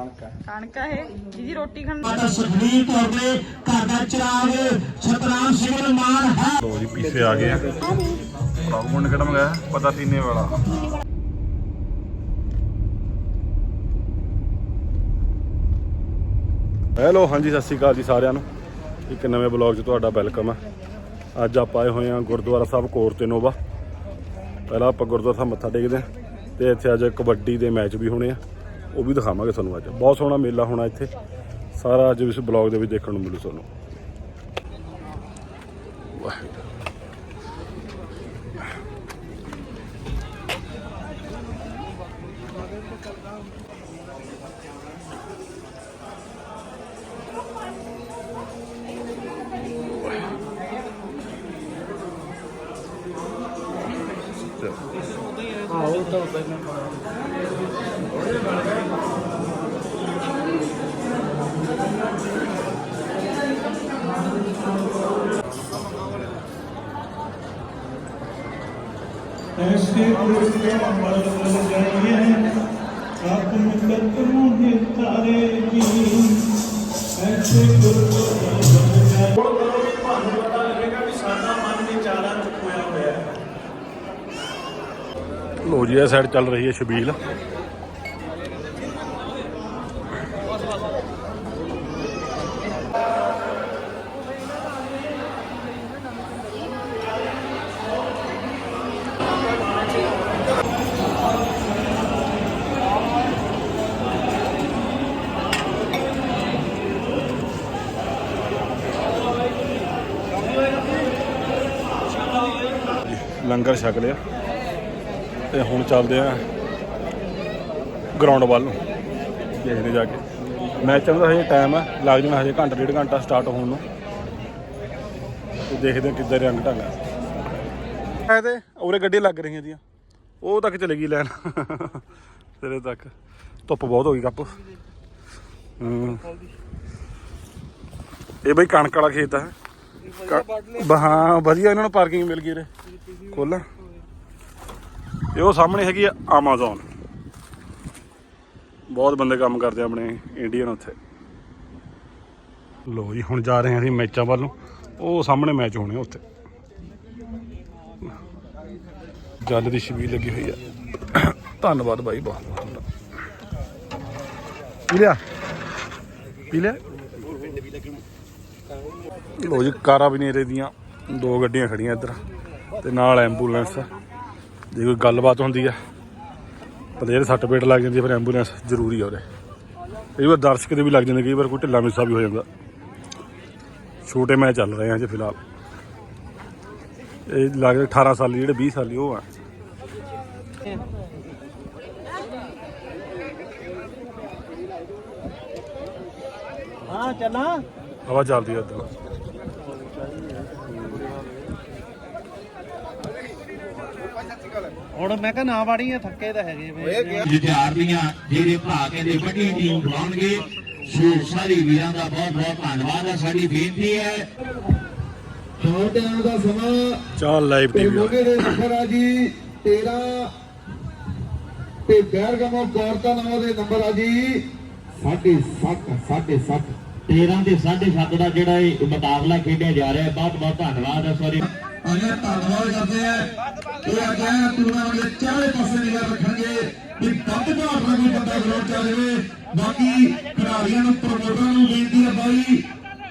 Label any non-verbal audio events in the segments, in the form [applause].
ਕਣਕ ਹੈ। ਕਣਕ ਆ ਇਹ। ਜਿਹਦੀ ਰੋਟੀ ਖਾਣ ਸਾਡਾ ਸੁਖਬੀਰ ਕੌਰ ਦੇ ਘਰ ਦਾ ਚਿਰਾਗ ਸਤਨਾਮ ਸਿੰਘ ਨੂੰ ਮਾਣ ਹੈ। ਲੋ ਜੀ ਪੀਸੇ ਆ ਗਏ ਆ। ਪ੍ਰੋਗਰਾਮ ਕਿਹੜਾ ਮੰਗਾਇਆ ਪਤਾ ਤੀਨੇ ਵਾਲਾ। ਹੈਲੋ ਹਾਂਜੀ ਸਤਿ ਸ਼੍ਰੀ ਅਕਾਲ ਜੀ ਸਾਰਿਆਂ ਨੂੰ। ਇੱਕ ਨਵੇਂ ਬਲੌਗ 'ਚ ਤੁਹਾਡਾ ਵੈਲਕਮ ਹੈ ਅੱਜ ਆਪਾਂ ਆਏ ਹੋਏ ਹਾਂ ਗੁਰਦੁਆਰਾ ਸਾਹਿਬ ਕੋਰ ਤੇ ਨੋਵਾ। ਪਹਿਲਾਂ ਆਪਾਂ ਗੁਰਦੁਆਰਾ ਸਾਹਿਬ ਮੱਥਾ ਟੇਕਦੇ ਹਾਂ ਤੇ ਇੱਥੇ ਅੱਜ ਕਬੱਡੀ ਦੇ ਮੈਚ ਵੀ ਹੋਣੇ ਆ। ਉਹ ਵੀ ਦਿਖਾਵਾਂਗੇ ਤੁਹਾਨੂੰ ਅੱਜ। ਬਹੁਤ ਸੋਹਣਾ ਮੇਲਾ ਹੋਣਾ ਇੱਥੇ। ਸਾਰਾ ਅੱਜ ਇਸ ਬਲੌਗ ਦੇ ਵਿੱਚ ਦੇਖਣ ਨੂੰ ਮਿਲੂ ਤੁਹਾਨੂੰ। ਹਾਂ ਉਹ ਤਾਂ ਲੋ ਜੀ ਇਹ ਸਾਈਡ ਚੱਲ ਰਹੀ ਹੈ ਸ਼ਬੀਲ। ਲੰਗਰ ਛਕ ਲਿਆ ਤੇ ਹੁਣ ਚੱਲਦੇ ਆ ਗਰਾਊਂਡ ਵੱਲ ਨੂੰ ਦੇਖਦੇ ਜਾ ਕੇ। ਮੈਚਾਂ ਦਾ ਹਜੇ ਟਾਈਮ ਹੈ ਲੱਗ ਜਾਣਾ ਹਜੇ ਘੰਟਾ, ਡੇਢ ਘੰਟਾ ਸਟਾਰਟ ਹੋਣ ਨੂੰ। ਤੇ ਦੇਖਦੇ ਆ ਕਿੱਦਾਂ ਰੰਗ ਢੰਗ ਹੈ ਇਹ ਉਰੇ ਗੱਡੀਆਂ ਲੱਗ ਰਹੀਆਂ ਦੀਆਂ। ਉਹ ਤੱਕ ਚਲੇ ਗਈ ਲੈਣ। ਤੇਰੇ ਤੱਕ। ਧੁੱਪ ਬਹੁਤ ਹੋ ਗਈ ਕੱਪ। ਹੂੰ। ਇਹ ਬਈ ਕਣਕ ਵਾਲਾ ਖੇਤ ਹੈ ਕ- ਹਾਂ, ਵਧੀਆ ਇਹਨਾਂ ਨੂੰ ਪਾਰਕਿੰਗ ਮਿਲ ਗਈ ਰੇ ਖੋਲਾਂ। ਇਹ ਉਹ ਸਾਹਮਣੇ ਹੈਗੀ ਆ Amazon ਬਹੁਤ ਬੰਦੇ ਕੰਮ ਕਰਦੇ ਆ ਆਪਣੇ ਇੰਡੀਅਨ ਉੱਥੇ। ਲੋ ਜੀ, ਹੁਣ ਜਾ ਰਹੇ ਹਾਂ ਅਸੀਂ ਮੈਚਾਂ ਵੱਲ ਨੂੰ। ਉਹ ਸਾਹਮਣੇ ਮੈਚ ਹੋਣੇ ਆ ਉੱਥੇ। ਜਲ ਦੀ ਛਬੀਲ ਲੱਗੀ ਹੋਈ ਆ। ਧੰਨਵਾਦ ਬਾਈ ਬਹੁਤ ਬਹੁਤ ਤੁਹਾਡਾ। ਪੀ ਲਿਆ? ਪੀ ਲਿਆ? ਲੋ ਜੀ ਕਾਰਾਂ ਵੀ ਨੇਰੇ ਦੀਆਂ। ਦੋ ਗੱਡੀਆਂ ਖੜੀਆਂ ਇੱਧਰ ਤੇ ਨਾਲ ਐਂਬੂਲੈਂਸ। ਜੇ ਕੋਈ ਗੱਲਬਾਤ ਹੁੰਦੀ ਆ ਪਲੇਅਰ ਸੱਟ ਪੇਟ ਲੱਗ ਜਾਂਦੀ ਫਿਰ ਐਂਬੂਲੈਂਸ ਜ਼ਰੂਰੀ ਆ ਉਹਦੇ ਕਈ ਵਾਰ ਦਰਸ਼ਕ ਦੇ ਵੀ ਲੱਗ ਜਾਂਦੇ ਕਈ ਵਾਰ ਕੋਈ ਢਿੱਲਾ ਮਿੱਸਾ ਵੀ ਹੋ ਜਾਂਦਾ। ਛੋਟੇ ਮੈਚ ਚੱਲ ਰਹੇ ਆ ਜੇ ਫਿਲਹਾਲ। ਇਹ ਲੱਗਦਾ 18 ਸਾਲੀ ਜਿਹੜੇ 20 ਸਾਲੀ ਉਹ ਆ। ਹਾਂ ਚੱਲਾਂ। ਹਵਾ ਚੱਲਦੀ ਆ ਇੱਧਰ। ਹੁਣ ਮੈਂ ਕਿਹਾ ਨਾ ਵਾੜੀਆਂ ਥੱਕੇ ਤਾਂ ਹੈਗੇ ਵੇ। ਵਿਦਿਆਰਥੀਆਂ ਜਿਹੜੇ ਭਰਾ ਕਹਿੰਦੇ ਵੱਡੀ ਟੀਮ ਬਣਾਉਣਗੇ ਸੋ ਸਾਰੇ ਵੀਰਾਂ ਦਾ ਬਹੁਤ ਬਹੁਤ ਧੰਨਵਾਦ ਹੈ ਸਾਡੀ ਬੇਨਤੀ ਹੈ। ਛੋਟਿਆਂ ਦਾ ਸਮਾਂ ਚਾਲ ਲਾਈਵ ਟੀਵੀ ਮੋਗੇ ਦੇ ਨੰਬਰ ਆ ਜੀ 13 ਤੇ ਬੈਰਗਮੋ ਗੌਰਤਾ ਨਾਮ ਦੇ ਨੰਬਰ ਆ ਜੀ 7.5 7.5 13 ਦੇ 7.5 ਦਾ ਜਿਹੜਾ ਇਹ ਮੁਕਾਬਲਾ ਖੇਡਿਆ ਜਾ ਰਿਹਾ ਹੈ ਬਹੁਤ ਬਹੁਤ ਧੰਨਵਾਦ ਹੈ ਸੌਰੀ ਅਜੇ ਧੰਨਵਾਦ ਕਰਦੇ ਆ। ਇਹ ਆ ਗਿਆ, ਟੂਰਨਾਮੈਂਟ ਦੇ ਚਾਰੇ ਪਾਸੇ ਨਿਗਰ ਰੱਖਣਗੇ ਵੀ ਵੱਧ ਭਾਰ ਨਾਲ ਕੋਈ ਬੰਦਾ ਗਰਾਊਂਡ ਚ ਆ ਜਾਵੇ। ਬਾਕੀ ਖਿਡਾਰੀਆਂ ਨੂੰ, ਪ੍ਰਮੋਟਰਾਂ ਨੂੰ ਬੇਨਤੀ ਹੈ ਬਾਈ,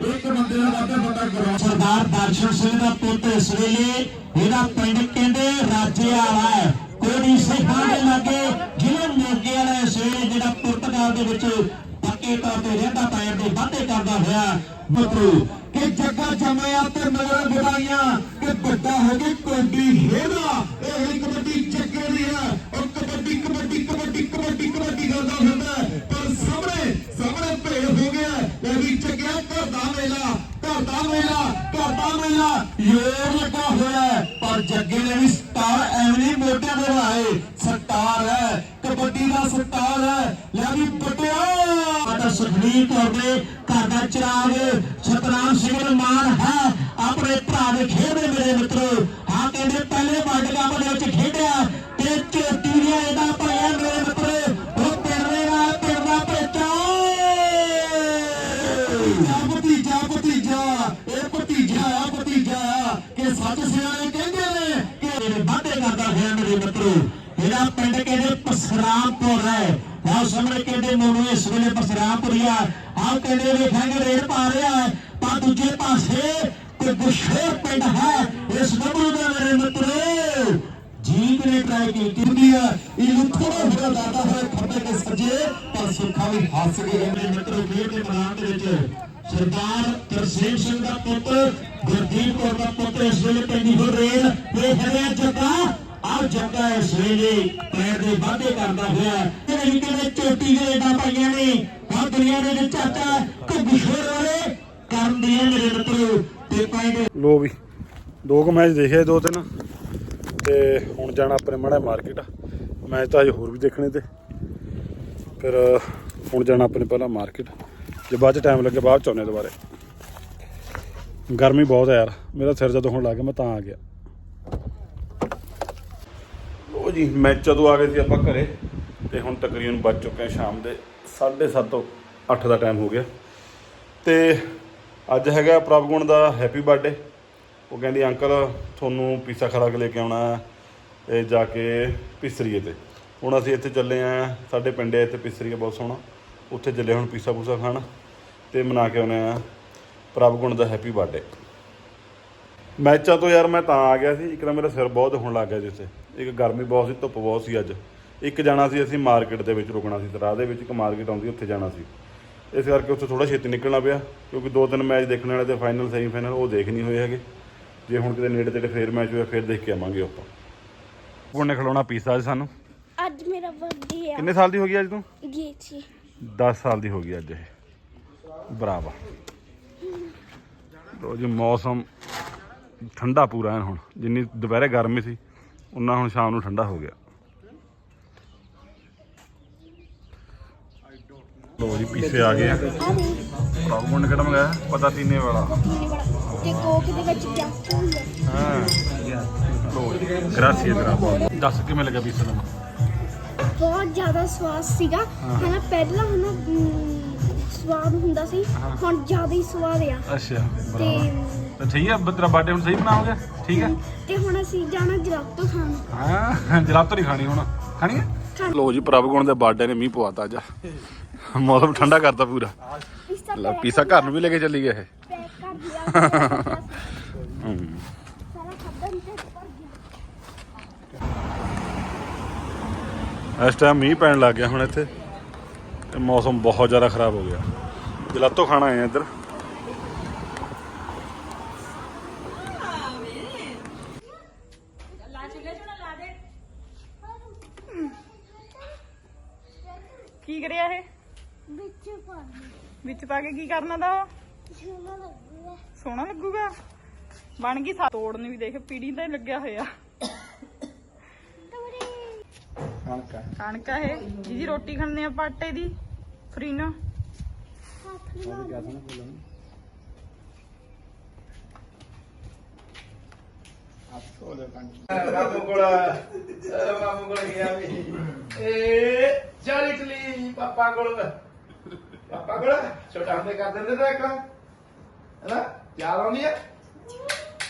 ਇੱਕ ਬੰਦੇ ਦਾ ਵੱਧ ਬੰਦਾ ਗਰਾਊਂਡ ਸਰਦਾਰ ਦਰਸ਼ਨ ਸਿੰਘ ਦਾ ਪੁੱਤ ਇਸ ਵੇਲੇ ਇਹਦਾ ਪਿੰਡ ਕਹਿੰਦੇ ਰਾਜੇ ਵਾਲਾ ਹੈ ਕੋੜੀ ਸਿੰਘਾਂ ਦੇ ਲਾਗੇ ਜ਼ਿਲ੍ਹੇ ਮੋਗੇ ਵਾਲਾ ਇਸ ਵੇਲੇ ਜਿਹੜਾ ਪੁਰਤਗਾਲ ਦੇ ਵਿੱਚ ਪੱਕੇ ਤੌਰ ਤੇ ਰਹਿੰਦਾ, ਪੈਰ ਦੇ ਵਾਧੇ ਕਰਦਾ ਹੋਇਆ। ਮਤਰੂ ਕਿ ਜੱਗਾ ਜੰਮਿਆ ਤੇ ਮਗਰ ਵਧਾਈਆਂ, ਕਿ ਵੱਡਾ ਹੋ ਕੇ ਕਬੱਡੀ ਖੇਡਦਾ, ਇਹ ਹੀ ਕਬੱਡੀ ਚੱਕੇ ਦੀ ਹੈ ਔਰ ਕਬੱਡੀ ਕਬੱਡੀ ਕਬੱਡੀ ਕਬੱਡੀ ਕਬੱਡੀ ਕਰਦਾ ਫਿਰਦਾ ਪਰ ਸਾਹਮਣੇ ਸਾਹਮਣੇ ਭੇਡ ਹੋ ਗਿਆ, ਇਹ ਵੀ ਚੱਕਿਆ ਘਰ ਦਾ ਮੇਲਾ, ਘਰ ਦਾ ਮੇਲਾ, ਘਰ ਦਾ ਮੇਲਾ। ਯੋਰ ਲੱਗਾ ਹੋਇਆ ਪਰ ਜੱਗੇ ਨੇ ਵੀ ਸਟਾਰ ਐਵੇਂ ਨਹੀਂ ਮੋਢਿਆਂ ਤੇ ਲਾਏ ਸਟਾਰ ਹੈ, ਕਬੱਡੀ ਦਾ ਸਟਾਰ ਹੈ। ਲੈ ਵੀ ਪਟਿਆ ਗੁਰਦੀਪ ਕੌਰ ਘਰ ਦਾ ਚਿਰਾਗ ਸਤਨਾਮ ਸਿੰਘ ਨੂੰ ਮਾਣ ਹੈ। ਆਪਣੇ ਭਰਾ ਦੇ ਖੇਡ ਮੇਰੇ ਮਿੱਤਰੋ ਹਾਂ ਕਹਿੰਦੇ ਪਹਿਲੇ ਵਰਲਡ ਕੱਪ ਦੇ ਵਿੱਚ ਖੇਡਿਆ ਤੇ ਚੋਟੀ ਇਹਦਾ ਪਾਇਆ ਮੇਰੇ ਮਿੱਤਰੋ, ਉਹ ਪਿੰਡੇਗਾ ਪਿੰਡ ਦਾ ਪੇਚਾ ਭਤੀਜਾ ਭਤੀਜਾ ਇਹ ਭਤੀਜਾ ਆ ਭਤੀਜਾ ਕਿ ਸੱਚ ਸਿਆਣੇ ਕਹਿੰਦੇ ਨੇ ਕਿ ਵਾਅਦੇ ਕਰਦਾ ਹੈ ਮੇਰੇ ਮਿੱਤਰੋ। ਇਹਦਾ ਪਿੰਡ ਕਹਿੰਦੇ ਪਸਰਾਮਪੁਰ ਆਹ ਸਾਹਮਣੇ ਕਹਿੰਦੇ ਮੋਨੂ ਇਸ ਵੇਲੇ ਪਸਰਾਮਪੁਰੀਆ ਆਹ ਕਹਿੰਦੇ ਵੇਖਾਂਗੇ ਰੇਡ ਪਾ ਰਿਹਾ ਪਰ ਦੂਜੇ ਪਾਸੇ ਕੋਈ ਬੁਸ਼ੇਰ ਪਿੰਡ ਹੈ। ਇਸ ਗੱਭਰੂ ਦਾ ਮੇਰੇ ਮਿੱਤਰੋ ਜੀਤ ਨੇ ਟਰਾਈ ਕੀਤੀ ਹੁੰਦੀ ਇਹਨੂੰ ਥੋੜਾ ਥੋੜਾ ਦਾਦਾ ਹੋਇਆ ਖੱਬੇ ਤੇ ਸੱਜੇ, ਪਰ ਸੁੱਖਾ ਵੀ ਹੱਸ ਕੇ ਮੇਰੇ ਮਿੱਤਰੋ, ਖੇਡ ਦੇ ਮੈਦਾਨ ਦੇ ਵਿੱਚ ਸਰਦਾਰ ਤਰਸੇਮ ਸਿੰਘ ਦਾ ਪੁੱਤ, ਗੁਰਦੀਪ ਕੌਰ ਦਾ ਪੁੱਤ ਇਸ ਵੇਲੇ ਪੈਂਦੀ ਹੋ ਰੇਲ ਵੇਖ ਰਿਹਾ ਜੱਗਾ। ਆਹ ਜੱਗਾ ਇਸ ਵੇਲੇ ਪੈਰ ਦੇ ਵਾਧੇ ਕਰਦਾ ਹੋਇਆ। ਤੇ ਨਹੀਂ ਕਿਤੇ ਚੋਟੀ ਦੇ ਪਾਈਆਂ ਨੇ। ਆਹ ਦੁਨੀਆ ਦੇ ਵਿੱਚ ਚਾਚਾ ਘੁੱਗਸ਼ੋਰ ਵਾਲੇ ਕਰਨ ਦੀਆਂ ਮੇਰੇ ਤੇ ਪੈਂਦੇ ਲੋ ਵੀ, ਦੋ ਕੁ ਮੈਚ ਦੇਖੇ ਦੋ ਤਿੰਨ। ਤੇ ਹੁਣ ਜਾਣਾ ਆਪਣੇ ਮਾੜਾ ਮਾਰਕੀਟ ਮੈਚ ਤਾਂ ਅਜੇ ਹੋਰ ਵੀ ਦੇਖਣੇ ਤੇ। ਫਿਰ, ਹੁਣ ਜਾਣਾ ਆਪਣੇ ਪਹਿਲਾਂ ਮਾਰਕੀਟ। ਜੇ ਬਾਅਦ ਚ ਟਾਈਮ ਲੱਗੇ ਬਾਅਦ ਚ ਆਉਣੇ ਦੁਬਾਰੇ। ਗਰਮੀ ਬਹੁਤ ਹੈ ਯਾਰ। ਮੇਰਾ ਸਿਰ ਜਦੋਂ ਹੁਣ ਲੱਗ ਗਿਆ, ਮੈਂ ਤਾਂ ਆ ਗਿਆ। ਲੋ ਜੀ, ਮੈਚ ਜਦੋਂ ਆ ਗਏ ਸੀ ਆਪਾਂ ਘਰੇ। ਤੇ ਹੁਣ ਤਕਰੀਬਨ ਵੱਜ ਚੁੱਕੇ ਆ ਸ਼ਾਮ ਦੇ 7:30 ਤੋਂ 8 ਦਾ ਟਾਈਮ ਹੋ ਗਿਆ। ਤੇ ਅੱਜ ਹੈਗਾ ਪ੍ਰਭਗੁਣ ਦਾ ਹੈਪੀ ਬਰਥਡੇ ਉਹ ਕਹਿੰਦੀ ਅੰਕਲ ਤੁਹਾਨੂੰ ਪੀਸਾ ਖੜਾ ਕੇ ਲੈ ਕੇ ਆਉਣਾ ਹੈ, ਜਾ ਕੇ ਪਿਸਰੀਏ ਤੇ। ਹੁਣ ਅਸੀਂ ਇੱਥੇ ਚੱਲੇ ਆ ਸਾਡੇ ਪਿੰਡ ਹੈ ਇੱਥੇ ਪਿਸਰੀਆ ਬਹੁਤ ਸੋਹਣਾ। ਉੱਥੇ ਚੱਲੇ ਹੁਣ ਪੀਸਾ ਪੂਸਾ ਖਾਣ ਤੇ ਮਨਾ ਕੇ ਆਉਣੇ ਆ ਪ੍ਰਭਗੁਣ ਦਾ ਹੈਪੀ ਬਰਥਡੇ ਮੈਚਾਂ ਤੋਂ ਯਾਰ ਮੈਂ ਤਾਂ ਆ ਗਿਆ ਸੀ ਇੱਕ ਤਾਂ ਮੇਰਾ ਸਿਰ ਬਹੁਤ ਹੋਣ ਲੱਗ ਗਿਆ ਜਿੱਥੇ ਇੱਕ ਗਰਮੀ ਬਹੁਤ ਸੀ ਧੁੱਪ ਬਹੁਤ ਸੀ ਅੱਜ। ਇੱਕ ਜਾਣਾ ਸੀ ਅਸੀਂ ਮਾਰਕੀਟ ਦੇ ਵਿੱਚ ਰੁਕਣਾ ਸੀ ਤੇ ਰਾਹ ਦੇ ਵਿੱਚ ਇੱਕ ਮਾਰਕੀਟ ਆਉਂਦੀ ਉੱਥੇ ਜਾਣਾ ਸੀ। ਇਸ ਕਰਕੇ ਉੱਥੇ ਥੋੜਾ ਛੇਤੀ ਨਿਕਲਣਾ ਪਿਆ ਕਿਉਂਕਿ ਦੋ ਤਿੰਨ ਮੈਚ ਦੇਖਣ ਵਾਲੇ ਤੇ ਫਾਈਨਲ ਸੈਮੀਫਾਈਨਲ ਉਹ ਦੇਖ ਨਹੀਂ ਹੋਏ ਹੈਗੇ। ਜੇ ਹੁਣ ਕਿਤੇ ਨੇੜੇ ਤੇੜੇ ਫੇਰ ਮੈਚ ਹੋਇਆ ਫੇਰ ਦੇਖ ਕੇ ਆਵਾਂਗੇ ਆਪਾਂ। ਉਹਨੇ ਖਿਲਾਉਣਾ ਪੀਸਾ ਅੱਜ ਸਾਨੂੰ। ਅੱਜ ਮੇਰਾ ਬਰਥਡੇ ਆ। ਕਿੰਨੇ ਸਾਲ ਦੀ ਹੋ ਗਈ ਅੱਜ ਤੂੰ? ਜੀ ਜੀ। 10 ਸਾਲ ਦੀ ਹੋ ਗਈ ਅੱਜ ਇਹ। ਬਰਾਬਰ। ਲੋ ਜੀ ਮੌਸਮ ਠੰਡਾ ਪੂਰਾ ਹੈ ਹੁਣ। ਜਿੰਨੀ ਦੁਪਹਿਰੇ ਗਰਮੀ ਸੀ ਉਨਾ ਹੁਣ ਸ਼ਾਮ ਨੂੰ ਠੰਡਾ ਹੋ ਗਿਆ। ਲੋ ਜੀ ਪੀਸੇ ਆ ਗਏ। ਆ ਆ ਨੇ ਕਿਹੜਾ ਮੰਗਾਇਆ ਪਤਾ ਸੀਨੇ ਵਾਲਾ। ਤੇ ਕੋਕ ਦੇ ਵਿੱਚ ਗੈਸ ਹੋਈ ਹੈ। ਲੋ ਜੀ ਗ੍ਰਾਸੀਆ ਦੱਸ ਕਿਵੇਂ ਲੱਗਾ ਪੀਸਾ ਦਾ? ਬਹੁਤ ਜ਼ਿਆਦਾ ਸਵਾਦ ਸੀਗਾ। ਹਨਾ ਪਹਿਲਾਂ ਹਨਾ ਸਵਾਦ ਹੁੰਦਾ ਸੀ। ਹੁਣ ਜ਼ਿਆਦਾ ਹੀ ਸਵਾਦ ਆ। ਅੱਛਾ ਤੇ ਤਾਂ ਠੀਕ ਹੈ ਤੇਰਾ ਬਰਥਡੇ ਹੁਣ ਸਹੀ ਬਣਾਓਗੇ ਠੀਕ ਹੈ ਤੇ ਹੁਣ ਅਸੀਂ ਜਾਣਾ ਜਰਾਤੋ ਖਾਣ। ਹਾਂ ਜਲਾਤੋ ਨਹੀਂ ਖਾਣੀ ਹੁਣ। ਖਾਣੀ ਹੈ ਲੋ ਜੀ ਪ੍ਰਭ ਗੁਣ ਦੇ ਬਰਥਡੇ ਨੇ ਮੀਂਹ ਪਵਾਤਾ ਅੱਜ। ਮੌਸਮ ਠੰਡਾ ਕਰਤਾ ਪੂਰਾ। ਲੈ ਪੀਸਾ ਘਰ ਨੂੰ ਵੀ ਲੈ ਕੇ ਚੱਲੀ ਗਏ ਇਹ। ਪੈਕ ਕਰ ਦਿਆ ਹੂੰ। [laughs] ਸਾਰਾ ਖਾਦਾ ਨਹੀਂ ਤੇ ਭਰ ਗਿਆ। ਇਸ ਟਾਈਮ ਮੀਂਹ ਪੈਣ ਲੱਗ ਗਿਆ ਹੁਣ ਇੱਥੇ ਤੇ ਮੌਸਮ ਬਹੁਤ ਜ਼ਿਆਦਾ ਖਰਾਬ ਹੋ ਗਿਆ। ਜਲਾਤੋ ਖਾਣਾ ਆਏ ਆ ਇੱਧਰ ਕੀ ਕਰਿਆ ਇਹ ਵਿੱਚ ਪਾ ਦੇ ਵਿੱਚ ਪਾ ਕੇ ਕੀ ਕਰਨਾ ਦਾ ਉਹ? ਸੋਨਾ ਲੱਗੂਗਾ। ਸੋਹਣਾ ਲੱਗੂਗਾ? ਬਣ ਗਈ ਸਾ ਤੋੜਨ ਵੀ ਦੇਖ ਪੀੜੀ ਤੇ ਲੱਗਿਆ ਹੋਇਆ। ਕਣਕ ਇਹ। ਜਿਹਦੀ ਰੋਟੀ ਖਾਂਦੇ ਆ ਪਾਟੇ ਦੀ? ਫਰੀਨਾ ਮਾਮੂ ਕੋਲ ਮਾਮੂ ਕੋਲ ਗਿਆ ਵੀ। ਏ ਚੱਲ ਇਟਲੀ ਪਾਪਾ ਕੋਲ। ਪਾਪਾ ਕੋਲ ਛੋਟਾ ਹੁੰਦੇ ਕਰ ਦਿੰਦੇ ਤਾਂ ਇੱਕ ਹੈਨਾ? ਚੱਲ ਆਉਂਦੀ ਹੈ?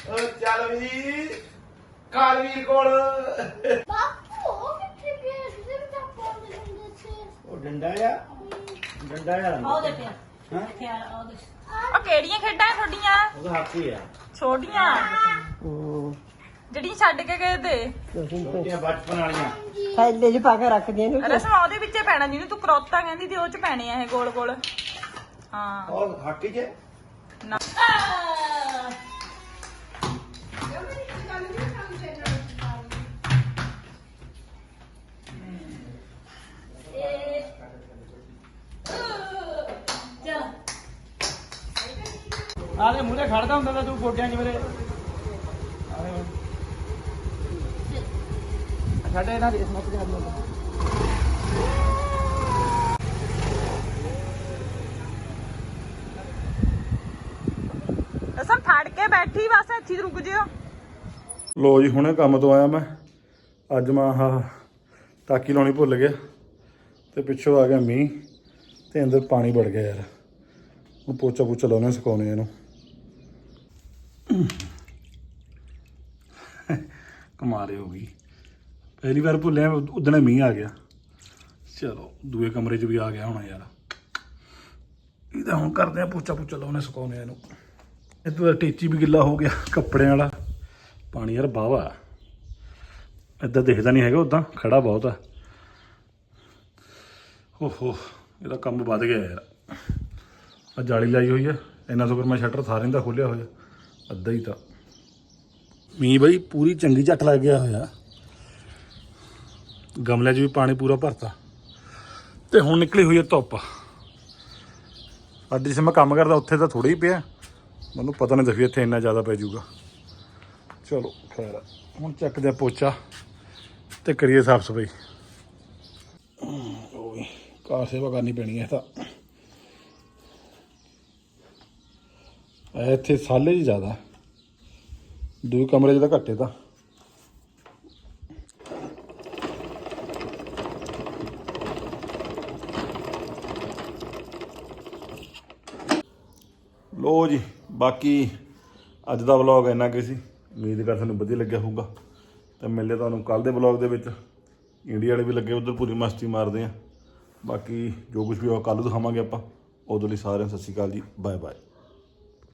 ਓ ਚੱਲ ਵੀ ਕਾਲਵੀਰ ਕੋਲ। ਬਾਪੂ ਉਹ ਕਿੱਥੇ ਗਿਆ? ਦੇ ਵਿੱਚ ਆਪਾਂ ਦੇ ਹੁੰਦੇ ਸੀ। ਉਹ ਡੰਡਾ ਆ? ਡੰਡਾ ਆ ਉਹ ਕਿਹੜੀਆਂ ਖੇਡਾਂ ਤੁਹਾਡੀਆਂ? ਉਹਦਾ ਹਾਕੀ ਆ। ਛੋਟੀਆਂ। ਜਿਹੜੀਆਂ ਛੱਡ ਕੇ ਗਏ ਤੇ। ਛੋਟੀਆਂ ਬਚਪਨ ਵਾਲੀਆਂ। ਥੈਲੇ 'ਚ ਪਾ ਕੇ ਰੱਖਦੇ ਨੇ ਰਸਮਾ ਉਹਦੇ ਵਿੱਚੇ ਪੈਣਾ ਜਿਹਨੂੰ ਤੂੰ ਕਰੋਤਾ ਕਹਿੰਦੀ ਤੇ ਉਹ ਚ ਪੈਣੇ ਆ ਇਹ ਗੋਲ ਗੋਲ। ਹਾਂ। ਉਹ ਹਾਕੀ 'ਚ? ਨਾ। ਆਲੇ ਮੂਰੇ ਖੜਦਾ ਹੁੰਦਾ ਤਾਂ ਤੂੰ ਗੋਡਿਆਂ 'ਚ ਮੇਰੇ ਸਾਡੇ ਇਹਨਾਂ ਰੇਸ ਮੱਤ ਜਾ ਰਸਮ ਫੜ ਕੇ ਬੈਠੀ ਬਸ ਇੱਥੇ ਹੀ ਰੁਕ ਜਿਓ। ਲੋ ਜੀ ਹੁਣੇ ਕੰਮ ਤੋਂ ਆਇਆ ਮੈਂ। ਅੱਜ ਮੈਂ ਆਹ ਟਾਕੀ ਲਾਉਣੀ ਭੁੱਲ ਗਿਆ ਤੇ ਪਿੱਛੋਂ ਆ ਗਿਆ ਮੀਂਹ ਤੇ ਅੰਦਰ ਪਾਣੀ ਵੜ ਗਿਆ ਯਾਰ। ਹੁਣ ਪੋਚਾ ਪੋਚਾ ਲਾਉਣੇ ਸੁਕਾਉਣੇ ਇਹਨੂੰ। ਕਮਾਰੇ ਹੋ ਗਈ। ਪਹਿਲੀ ਵਾਰ ਭੁੱਲਿਆ ਉਦਣੇ ਮੀਂਹ ਆ ਗਿਆ। ਚਲੋ, ਦੂਏ ਕਮਰੇ 'ਚ ਵੀ ਆ ਗਿਆ ਹੋਣਾ ਯਾਰ। ਇਹਦਾ ਹੁਣ ਕਰਦੇ ਆ ਪੋਚਾ ਪੋਚਾ ਲਾਉਣੇ ਸੁਕਾਉਣੇ ਆ ਇਹਨੂੰ। ਇਹ ਤੋਂ ਟੇਚੀ ਵੀ ਗਿੱਲਾ ਹੋ ਗਿਆ, ਕੱਪੜਿਆਂ ਵਾਲਾ। ਪਾਣੀ ਯਾਰ ਬਾਵਾ ਇੱਦਾਂ ਦਿਖਦਾ ਨਹੀਂ ਹੈਗਾ ਉਦਾਂ, ਖੜਾ ਬਹੁਤ ਆ। ਓਹੋ, ਇਹਦਾ ਕੰਮ ਵੱਧ ਗਿਆ ਯਾਰ। ਆ ਜਾਲੀ ਲਾਈ ਹੋਈ ਆ ਇੰਨਾ ਤੋਂ ਮੈਂ ਸ਼ਟਰ ਸਾਰਿਆਂ ਦਾ ਖੋਲਿਆ ਹੋਇਆ, ਅੱਧਾ ਹੀ ਤਾਂ। ਮੀਂਹ ਬਈ ਪੂਰੀ ਚੰਗੀ ਝੱਟ ਲੱਗ ਗਿਆ ਹੋਇਆ। ਗਮਲੇ 'ਚ ਵੀ ਪਾਣੀ ਪੂਰਾ ਭਰਤਾ। ਤੇ ਹੁਣ ਨਿਕਲੀ ਹੋਈ ਹੈ ਧੁੱਪ। ਅੱਜ ਜਿਸ ਮੈਂ ਕੰਮ ਕਰਦਾ, ਉੱਥੇ ਤਾਂ ਥੋੜਾ ਹੀ ਪਿਆ। ਮੈਨੂੰ ਪਤਾ ਨਹੀਂ ਸੀ ਇੱਥੇ ਇੰਨਾ ਜ਼ਿਆਦਾ ਪੈ ਜਾਊਗਾ। ਚਲੋ, ਖੈਰ, ਹੁਣ ਚੱਕਦੇ ਆ ਪੋਚਾ ਤੇ ਕਰੀਏ ਸਾਫ਼ ਸਫ਼ਾਈ। ਓਏ ਕਾਰ ਸੇਵਾ ਕਰਨੀ ਪੈਣੀ ਹੈ ਤਾਂ। ਇੱਥੇ ਸਾਲੇ ਜੀ ਜ਼ਿਆਦਾ। ਦੂਏ ਕਮਰੇ 'ਚ ਤਾਂ ਘੱਟੇ ਤਾਂ। ਲੋ ਜੀ, ਬਾਕੀ ਅੱਜ ਦਾ ਵਲੌਗ ਇੰਨਾ ਕਿ ਸੀ। ਉਮੀਦ ਕਰ ਤੁਹਾਨੂੰ ਵਧੀਆ ਲੱਗਿਆ ਹੋਊਗਾ। ਤੇ ਮਿਲਦੇ ਤੁਹਾਨੂੰ ਕੱਲ ਦੇ ਵਲੌਗ ਦੇ ਵਿੱਚ। ਇੰਡੀਆ ਵਾਲੇ ਵੀ ਲੱਗੇ ਉਧਰ, ਪੂਰੀ ਮਸਤੀ ਮਾਰਦੇ ਆ ਬਾਕੀ ਜੋ ਕੁਝ ਵੀ ਹੋ ਕੱਲ ਦਿਖਾਵਾਂਗੇ ਆਪਾਂ। ਉਦੋਂ ਲਈ ਸਾਰਿਆਂ ਨੂੰ ਸਤਿ ਸ਼੍ਰੀ ਅਕਾਲ ਜੀ। Bye bye